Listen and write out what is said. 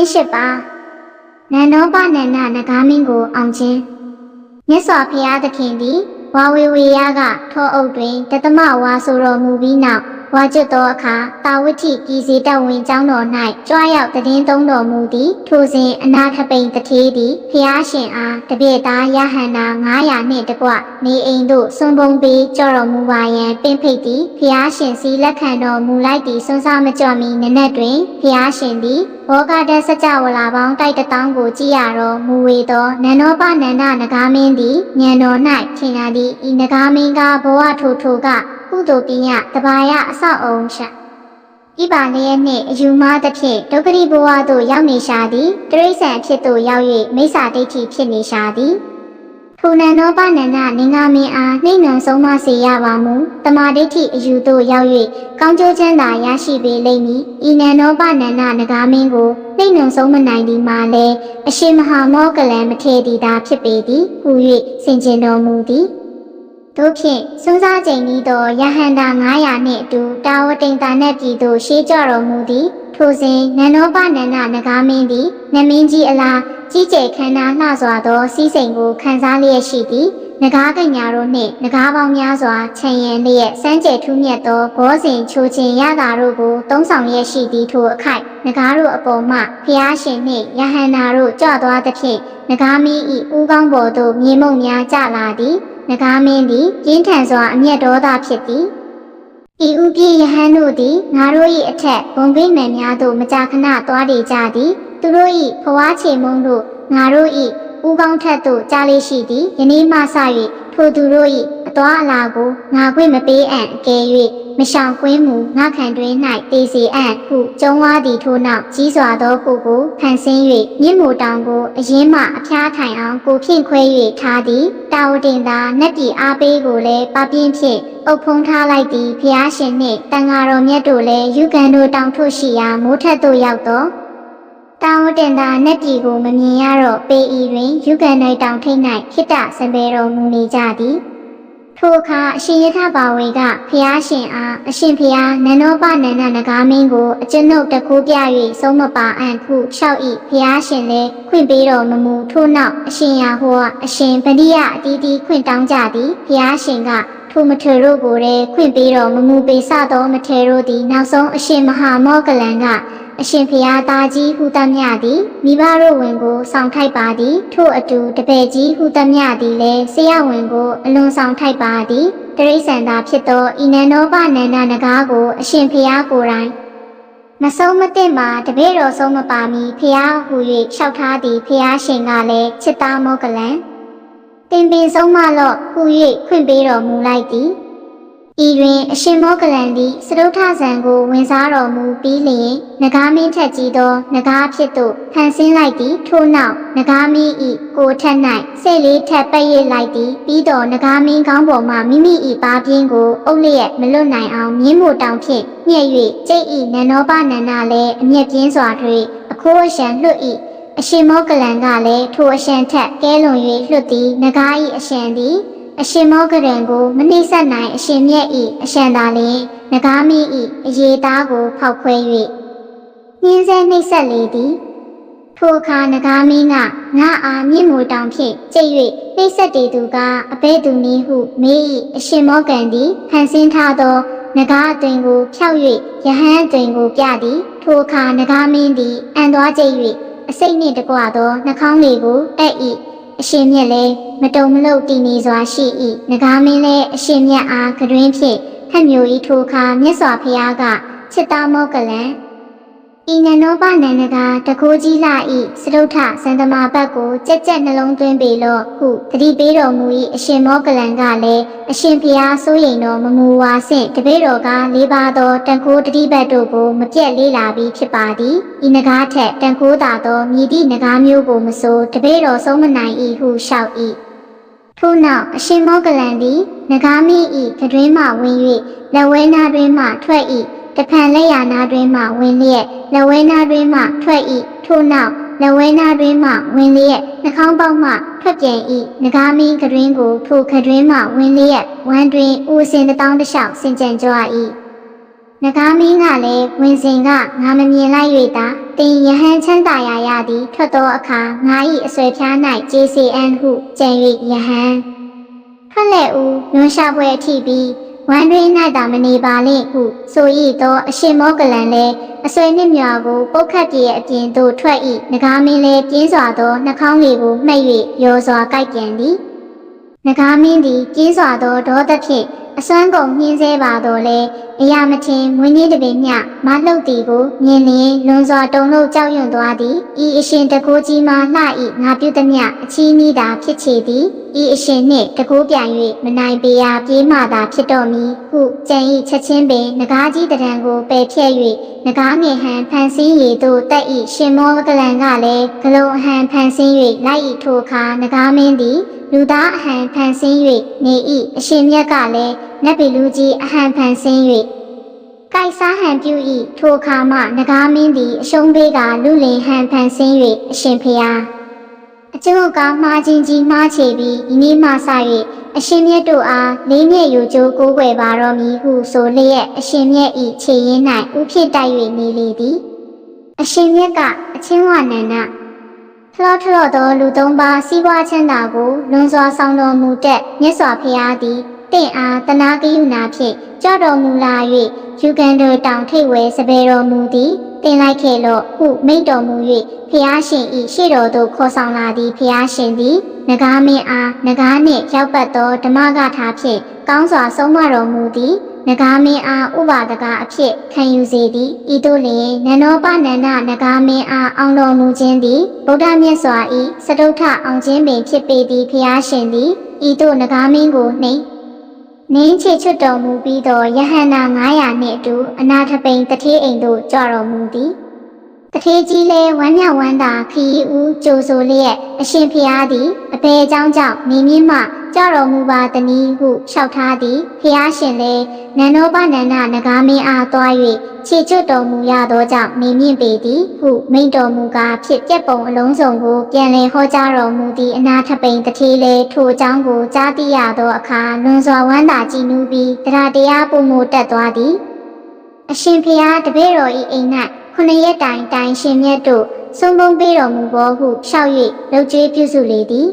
င်းရှိပါနန္ဒောပနန္ဒနဂါမင်းကိုအောင်ခြင်းမြတ်စွာဘုရားသခင်သည်ဝါဝေဝေယကထောအုပ်တွင်တသမဝါဆိုတော်မူပြီးနောက် ဝါကျွတ်သောအခါတာဝတိပြည်စီတဝင်ကျောင်းတော်၌ကြွားရောက်တည်င်းသုံးတော်မူသည်ထိုစဉ်အနာထပိန်တထေးသည်ဖျားရှင်အားတပြည့်သားရဟန္တာ900နှင့်တကွနေအိမ်သို့ဆွန်ပုံပြီးကြော်တော်မူပါရန်ပင်ဖိတ်သည်ဖျားရှင်စီလက်ခံတော်မူလိုက်သည်စွန်းစားမကြော့မီနနက်တွင်ဖျားရှင်သည်ဘောဂဒစကြဝဠာပေါင်းတိုက်တထောင်ကိုကြည်ရတော်မူဝေသောနန္ဒောပနန္ဒနဂါမင်းသည်ညံတော်၌ထင်ရသည်ဤနဂါမင်းကဘဝထိုထိုက ကုသိုလ်ပညာတဘာယအဆောက်အုံရှာဤပါလျက်နှင့်အယူမားသဖြင့်ဒုက္ခရိဘဝသို့ရောက်နေရှာသည်တရိษံအဖြစ်သို့ရောက်၍မိစ္ဆာဒိဋ္ဌိဖြစ်နေရှာသည်ထိုနန္ဒောပနန္ဒနင်္ဂမင်းအားနှိမ့်နံဆုံးမစေရပါမူတမာဒိဋ္ဌိအယူသို့ရောက်၍ကောင်းကျိုးချမ်းသာရရှိပေလိမ့်မည်ဤနန္ဒောပနန္ဒနဂါမင်းကိုနှိမ့်နံဆုံးမနိုင်သည်မှာလည်းအရှင်မဟာမောကလံမထေသည်သာဖြစ်ပေသည်ဟူ၍ဆင်ခြင်တော်မူသည် တို့ဖြင့်စွန်းစားချိန်ဤသောယဟန္တာ900နှင့်အတူတာဝတိန်တာနှင့်ပြည်သို့ရှေးကြော်တော်မူသည်ထိုစဉ်နန္ဒောပနန္ဒနဂါမင်းသည်နမင်းကြီးအလားကြီးကျယ်ခမ်းနားလှစွာသောစီးစိမ်ကိုခံစားလျက်ရှိသည်နဂါကညာတို့နှင့်နဂါပေါင်းများစွာခြံရံလျက်စမ်းကြယ်ထူးမြတ်သောဘောဇင်ချိုချင်းရတာတို့ကိုတုံးဆောင်လျက်ရှိသည်ထိုအခိုက်နဂါတို့အပေါ်မှဖျားရှင်နှင့်ယဟန္တာတို့ကြွသွားသဖြင့်နဂါမင်း၏ဦးကောင်းပေါ်သို့မြေမုံများကျလာသည် နဂါမင်းသည်ပြင်းထန်စွာအမျက်ဒေါသဖြစ်သည်ဤဥပြည့်ယဟန်တို့သည်ငါတို့၏အထက်ဘုံကိမှန်များသို့မကြာခဏသွားနေကြသည်သူတို့၏ဖွားချေမုံတို့ငါတို့၏ဦးကောင်းထက်သို့ကြားလေးရှိသည်ယနေ့မှစ၍ထိုသူတို့၏ အသွားအလာကိုငါခွင့်မပေးအံ့အကယ်၍မရှောင်ကွင်းမူငါခံတွင်၌တေစီအံ့ဟုကျုံဝါသည်ထို့နောက်ကြီးစွာသောကိုကိုဖန်ဆင်း၍မြင့်မိုတောင်ကိုအရင်မှအဖျားထိုင်အောင်ကိုဖြင့်ခွဲ၍ထားသည်တာဝတင်သာနက်တီအားပေးကိုလည်းပပြင်းဖြင့်အုပ်ဖုံးထားလိုက်သည်ဖျားရှင်နှင့်တန်ဃာတော်မြတ်တို့လည်းယူကန်တို့တောင်ထုတ်ရှိရာမိုးထက်သို့ရောက်သောတောင်တင်သာနက်တီကိုမမြင်ရတော့ပေဤတွင်ယူကန်၌တောင်ထိတ်၌ခိတ္တစံပေတော်မူနေကြသည် ထိုအခါအရှင်ယထဘာဝေကဖျားရှင်အားအရှင်ဖျားနန္ဒောပနန္ဒနဂါမင်းကိုအကျွန်ုပ်တကူပြ၍ဆုံးမပါအံ့ဟုလျှောက်ဤဖျားရှင်လည်းခွင့်ပေးတော်မမူထို့နောက်အရှင်ယာဟောအရှင်ဗတိယအတီးတီးခွင့်တောင်းကြသည်ဖျားရှင်ကထိုမထေတို့ကိုလည်းခွင့်ပေးတော်မမူပေစသောမထေတို့သည်နောက်ဆုံးအရှင်မဟာမောကလန်က အရှင်ဖျားသားကြီးဟုသမျှသည်မိဘတို့ဝင်ကိုဆောင်ထိုက်ပါသည် ထို့အတူတပည့်ကြီးဟုသမျှသည်လည်းဆရာဝင်ကိုအလွန်ဆောင်ထိုက်ပါသည်တရိษံသာဖြစ်သောဤနန္ဒောပနန္ဒနဂါကို အရှင်ဖျားကိုယ်တိုင်မဆုံးမသင့်မှာတပည့်တော်ဆုံးမပါမီဖျားဟူ၍လျှောက်ထားသည်ဖျားရှင်ကလည်းချစ်သားမောကလန်တင်ပင်ဆုံးမလော့ဟူ၍ခွင့်ပေးတော်မူလိုက်သည် ဤတွင်အရှင်မောကလန်သည်စရုထဇံကိုဝင်စားတော်မူပြီးလျင်နဂါမင်းထက်ကြီးသောနဂါဖြစ်သို့ဖန်ဆင်းလိုက်သည်ထို့နောက်နဂါမင်းဤကိုထက်၌ဆဲ့လေးထပ်ပတ်ရစ်လိုက်သည်ပြီးတော့နဂါမင်းကောင်းပေါ်မှမိမိဤပါပြင်းကိုအုပ်လျက်မလွတ်နိုင်အောင်မြင်းမို့တောင်ဖြင့်ညှက်၍ကျိတ်ဤနန္ဒောပနန္ဒလည်းအမျက်ပြင်းစွာထွေအခိုးအရှံလွတ်ဤအရှင်မောကလန်ကလည်းထိုအရှံထက်ကဲလွန်၍လွတ်သည်နဂါဤအရှံသည် အရှင်မောကရံကိုမနှိမ့်ဆက်နိုင်အရှင်မြတ်ဤအရှံသာလျင်နဂါမင်းဤအရေးသားကိုဖောက်ခွဲ၍နှင်းဆဲနှိမ့်ဆက်လေသည်ထိုအခါနဂါမင်းကငါအားမြင့်မိုတောင်ဖြင့်ကျိတ်၍နှိမ့်ဆက်တည်သူကအဘဲသူနည်းဟုမေး၏အရှင်မောကံသည်ဖန်ဆင်းထားသောနဂါအသွင်ကိုဖျောက်၍ယဟန်အသွင်ကိုပြသည်ထိုအခါနဂါမင်းသည်အံသွားကျိတ်၍အစိတ်နှင့်တကွသောနှာခေါင်းလေးကိုအပ်၏ အရှင်မြတ်လည်းမတုံမလုတ်တည်နေစွာရှိ၏ငကားမင်းလည်းအရှင်မြတ်အားကတွင်ဖြင့်ထက်မျိုးဤထိုအခါမြတ်စွာဘုရားကချစ်သားမောကလံ ဤနနောပနန္ဒကတကိုးကြီးလာဤစရုထစန္ဒမာဘတ်ကိုကြက်ကြက်နှလုံးသွင်းပေလော့ဟုတတိပေးတော်မူ၏အရှင်မောကလံကလည်းအရှင်ဘုရားစိုးရိမ်တော်မမူဝါဆင့်တပည့်တော်ကလေးပါသောတန်ခိုးတတိဘတ်တို့ကိုမပြတ်လေးလာပြီးဖြစ်ပါသည်ဤနဂါထက်တန်ခိုးသာသောမြည်သည့်နဂါမျိုးကိုမစိုးတပည့်တော်ဆုံးမနိုင်၏ဟုလျှောက်၏ထို့နောက်အရှင်မောကလန်သည်နဂါမင်း၏ကတွင်မှဝင်၍လက်ဝဲနာတွင်မှထွက်၏ တဖန်လက်ရနာတွင်မှဝင်လျက်လက်ဝဲနာတွင်မှထွက်၏ထို့နောက်လက်ဝဲနာတွင်မှဝင်လျက်နှာခေါင်းပေါက်မှထွက်ပြန်၏ငကားမင်းကတွင်ကိုထိုကတွင်မှဝင်လျက်ဝမ်းတွင်ဦးစင်တောင်းတလျှောက်စင်ကြံကြွ၏နဂါမင်းကလည်းဝင်စဉ်ကငါမမြင်လိုက်၍သာတင်ယဟန်ချမ်းသာရာရသည်ထွက်သောအခါငါ၏အဆွေဖျား၌ JCN ဟုကြံ၍ယဟန်ထွက်လက်ဦးလွန်ရှာပွဲအထိပြီး ဝမ်းတွင်း၌သာမနေပါလိမ့်ဟုဆို၏သောအရှင်မောကလန်လည်းအဆွေနှင့်မြာကိုပုတ်ခတ်ပြေအပြင်သို့ထွက်၏နဂါမင်းလည်းပြင်းစွာသောနှာခေါင်းလေးကိုမှတ်၍ရောစွာကိုက်ပြန်သည်နဂါမင်းသည်ကြီးစွာသောဒေါသဖြင့်အစွမ်းကုန်နှင်းဆဲပါတော့လေအရာမထင်မွေးကြီးတပင်မျှမလှုပ်သည်ကိုမြင်လျင်လွန်စွာတုန်လှုပ်ကြောက်ရွံ့သွားသည်ဤအရှင်တကူကြီးမှလှဤငါပြုသည်မျှအချီးနီးသာဖြစ်ချေသည်ဤအရှင်နှင့်တကူပြန်၍မနိုင်ပေရာပြေးမှသာဖြစ်တော်မူဟုကြံဤချက်ချင်းပင်နဂါကြီးတရံကိုပယ်ဖြဲ့၍နဂါငယ်ဟန်ဖန်ဆင်းရည်သို့တက်ဤရှင်မောကလန်ကလည်းဂလုံးအဟန်ဖန်ဆင်း၍လိုက်ဤထိုအခါနဂါမင်းသည်လူသားအဟံဖန်ဆင်း၍နေ၏အရှင်မြတ်ကလည်းနတ်ပြည်လူကြီးအဟံဖန်ဆင်း၍ကိုက်စားဟံပြု၏ထိုအခါမှနဂါမင်းသည်အရှုံးပေးကလူလင်ဟံဖန်ဆင်း၍အရှင်ဖျား အကျိုးကမှားခြင်းကြီးမှားချေပြီးဤနေ့မှစ၍အရှင်မြတ်တို့အားလေးမြတ်ယူကြိုးကိုးကွယ်ပါတော်မူဟုဆိုလျက်အရှင်မြတ်၏ခြေရင်း၌ဥဖြစ်တိုက်၍နေလေသည်အရှင်မြတ်ကအချင်းဝနန္ဒဖလော့ထလော့သောလူသုံးပါးစီးပွားချမ်းသာကိုလွန်စွာဆောင်တော်မူတဲ့မြတ်စွာဘုရားသည်တင့်အားတနာကရုဏာဖြင့်ကြောက်တော်မူလာ၍ယူကန်တော်တောင်ထိပ်ဝဲစပယ်တော်မူသည် တင်လိုက်ခဲ့လော့ဟုမိန့်တော်မူ၍ဘုရားရှင်၏ရှေ့တော်သို့ခေါ်ဆောင်လာသည့်ဘုရားရှင်သည်နဂါမင်းအားနဂါနှင့်ရောက်ပတ်သောဓမ္မဂထာဖြင့်ကောင်းစွာဆုံးမတော်မူသည်နဂါမင်းအားဥပါဒကအဖြစ်ခံယူစေသည်ဤသို့လျင်နန္ဒောပနန္ဒနဂါမင်းအားအောင်တော်မူခြင်းသည်ဗုဒ္ဓမြတ်စွာ၏စတုထအောင်ခြင်းပင်ဖြစ်ပေသည်ဖျားရှင်သည်ဤသို့နဂါမင်းကိုနှိမ် နင်းချေချွတ်တော်မူပြီးသောယဟန္တာ900နှင့်အတူအနာထပိန်တထေးအိမ်သို့ကြွတော်မူသည်တထေးကြီးလည်းဝမ်းမြောက်ဝမ်းသာခီးဦးကြိုဆိုလျက်အရှင်ဖျားသည်အဘယ်ကြောင့်ကြောင့်မိမြင့်မှ ကြတော်မူပါတနည်းဟုလျှောက်ထားသည်ဖျားရှင်လည်းနန္ဒောပနန္ဒနဂါမင်းအားတွား၍ခြေချွတ်တော်မူရသောကြောင့်နေမြင့်ပေသည်ဟုမိန့်တော်မူကားဖြစ်ပြက်ပုံအလုံးစုံကိုပြန်လည်ဟောကြားတော်မူသည့်အနာထပိန်တထေးလေထိုအကြောင်းကိုကြားသိရသောအခါလွန်စွာဝမ်းသာကြည်နူးပြီးတရားတရားပုံမူတက်သွားသည်အရှင်ဖျားတပည့်တော်၏အိမ်၌ခုနှစ်ရက်တိုင်တိုင်ရှင်မြတ်တို့ဆုံးပုံပေးတော်မူဘောဟုလျှောက်၍လှုပ်ကြွေးပြုစုလေသည်